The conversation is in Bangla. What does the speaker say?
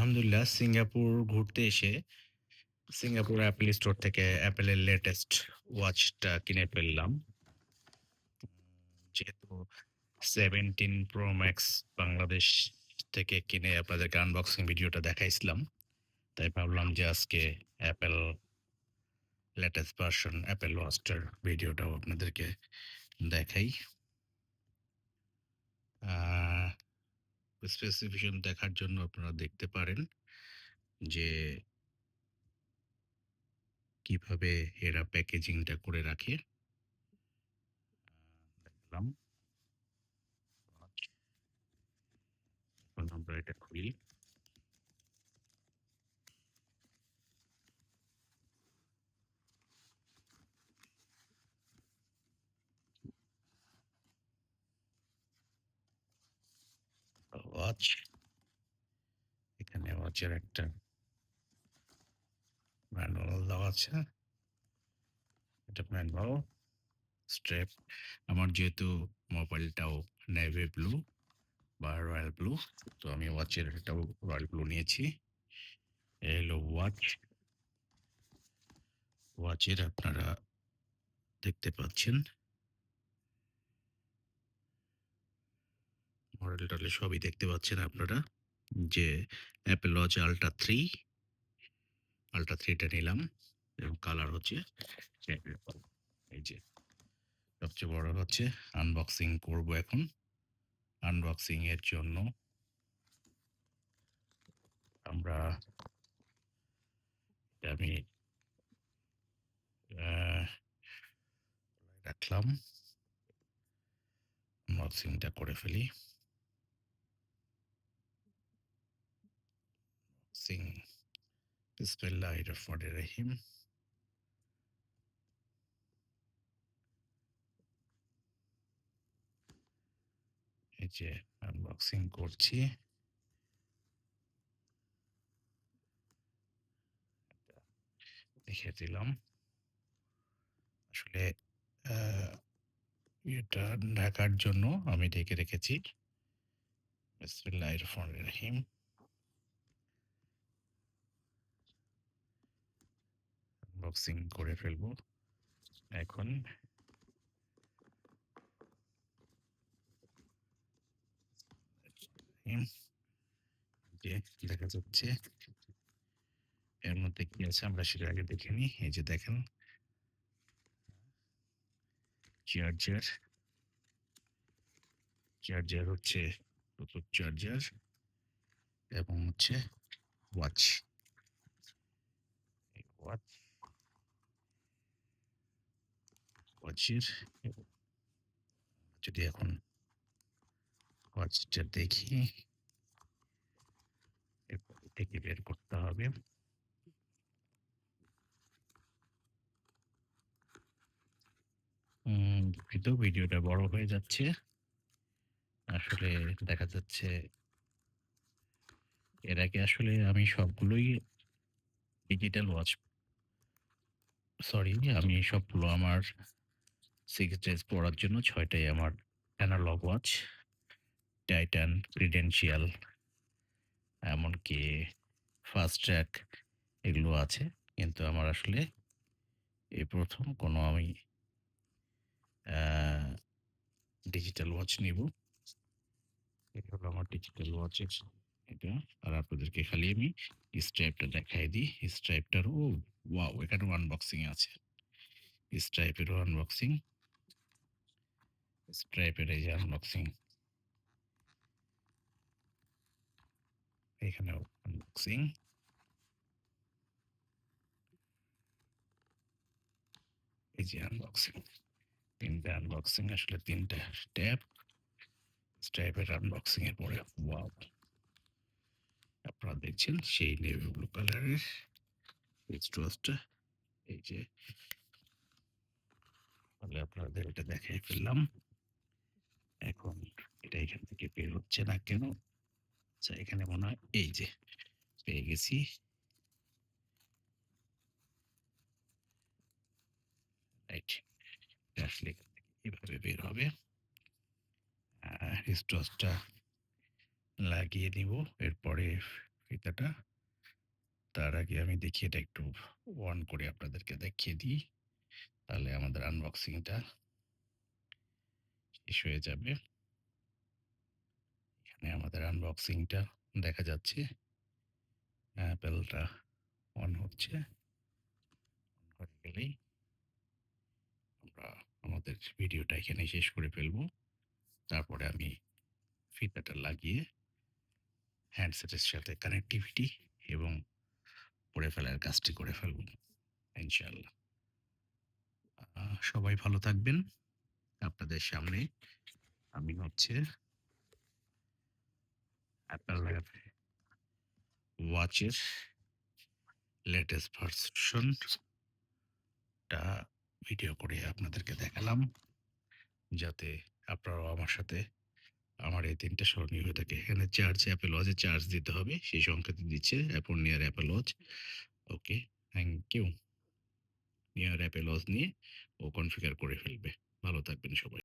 আলহামদুলিল্লাহ, সিঙ্গাপুর ঘুরতে এসে, সিঙ্গাপুর অ্যাপেল স্টোর থেকে অ্যাপেলের লেটেস্ট ওয়াচটা কিনে ফেললাম। যেহেতু 17 প্রো ম্যাক্স বাংলাদেশ থেকে কিনে আপনাদেরকে আনবক্সিং ভিডিওটা দেখাইছিলাম। তাই ভাবলাম যে আজকে অ্যাপেল লেটেস্ট ভার্সন অ্যাপেল ওয়াচটার ভিডিওটাও আপনাদেরকে দেখাই। আ স্পেসিফিকেশন দেখার জন্য আপনারা দেখতে পারেন যে কীভাবে এরা প্যাকেজিংটা করে রাখে। দেখলাম। আমরা এটা খুলি। ওয়াচ। এখানে ওয়াচের একটা ম্যানুয়াল দেওয়া আছে। এটা ম্যানুয়াল স্ট্র্যাপ। আমার যেহেতু মোবাইলটাও নেভি ব্লু বা রয়্যাল ব্লু তো আমি ওয়াচের এটাও রয়্যাল ব্লু নিয়েছি। এই হলো ওয়াচ। ওয়াচের আপনারা দেখতে পাচ্ছেন। মডেল-টডেল সবই দেখতে পাচ্ছেন আপনারা। যে Apple watch ultra three ultra থ্রিটা নিলাম এবং কালার হচ্ছে এই যে সবচেয়ে বড় হচ্ছে আনবক্সিং করব এখন। আনবক্সিং এর জন্য আমরা আমি রাখলাম। আনবক্সিংটা করে ফেলি। সিং বিসমিল্লাহির রহমানির রহিম। এই আনবক্সিং করছি। দেখিয়ে দিলাম। আসলে এটা ঢাকার জন্য আমি ঢেকে রেখেছি। বিসমিল্লাহির রহমানির রহিম। আনবক্সিং করে ফেলব। এখন দেখা যাচ্ছে। এর মধ্যে কি আছে আমরা সেটা আগে দেখে নিই। এই যে দেখেন। চার্জার। চার্জার হচ্ছে ব্লুটুথ চার্জার এবং হচ্ছে ওয়াচ। ওয়াচ। ওয়াচের যদি এখন ওয়াচটা দেখি। থেকে বের করতে হবে। দুঃখিত, ভিডিওটা বড় হয়ে যাচ্ছে। আসলে দেখা যাচ্ছে এর আগে আসলে আমি সবগুলোই ডিজিটাল ওয়াচ সরি আমি সবগুলো আমার 6 ডেজ পড়ার জন্য ছয়টাই আমার অ্যানালগ ওয়াচ। টাইটান, ক্রিডেনশিয়াল এমনকি ফাস্ট ট্র্যাক এগুলো আছে। কিন্তু আমার আসলে এই প্রথম কোনো আমি ডিজিটাল ওয়াচ নিবো। এটা হলো আমার ডিজিটাল ওয়াচের এটা। আর আপনাদেরকে খালি আমি স্ট্রাইপটা দেখাই দিই। স্ট্রাইপটারও ওয়াও! এখানেও আনবক্সিং আছে। স্ট্রাইপেরও আনবক্সিং। স্ট্রাইপের এই যে আনবক্সিং। এখানে আনবক্সিং। এই যে আনবক্সিং। ৩ টা আনবক্সিং আসলে ৩ টা ট্যাব। স্ট্রাইপের আনবক্সিং এর পরে ওয়াও! আপনারা দেখছেন সেই নেভি ব্লু কালারের। এই যে তাহলে আপনাদের এটা দেখাই ফেললাম। এখন এটা এখান থেকে বের হচ্ছে না কেন? আচ্ছা এখানে মনে হয় এই যে, পেয়ে গেছি। এভাবে বের হবে। রিস্টওয়াচটা লাগিয়ে নিব। এরপরে ফিতাটা। তার আগে আমি দেখি এটা একটু অন করে আপনাদেরকে দেখিয়ে দিই। তাহলে আমাদের আনবক্সিংটা শেষ হয়ে যাবে। এখানে আমাদের আনবক্সিংটা দেখা যাচ্ছে। অ্যাপেলটা অন হচ্ছে। অন হয়ে গেলেই আমরা আমাদের ভিডিওটা এখানেই শেষ করে ফেলব। তারপরে আমি ফিতাটা লাগিয়ে হ্যান্ডসেটের সাথে কানেক্টিভিটি এবং পড়ে ফেলার কাজটি করে ফেলব। ইনশাআল্লাহ। আ সবাই ভালো থাকবেন। আপনাদের সামনে আমি হচ্ছে এর ওয়াচের লেটেস্ট ভার্সন টা ভিডিও করে আপনাদেরকে দেখালাম। যাতে আপনারাও আমার সাথে আমার এই দিনটা স্মরণীয় হয়ে থাকে। এখানে চার্জ Watch এ চার্জ দিতে হবে। সেই সংকেত দিচ্ছে Apple near Apple Watch। Okay, thank you. Near Apple Watch নিয়ে ও কনফিগার করে ফেলবে। ভালো থাকবেন সবাই।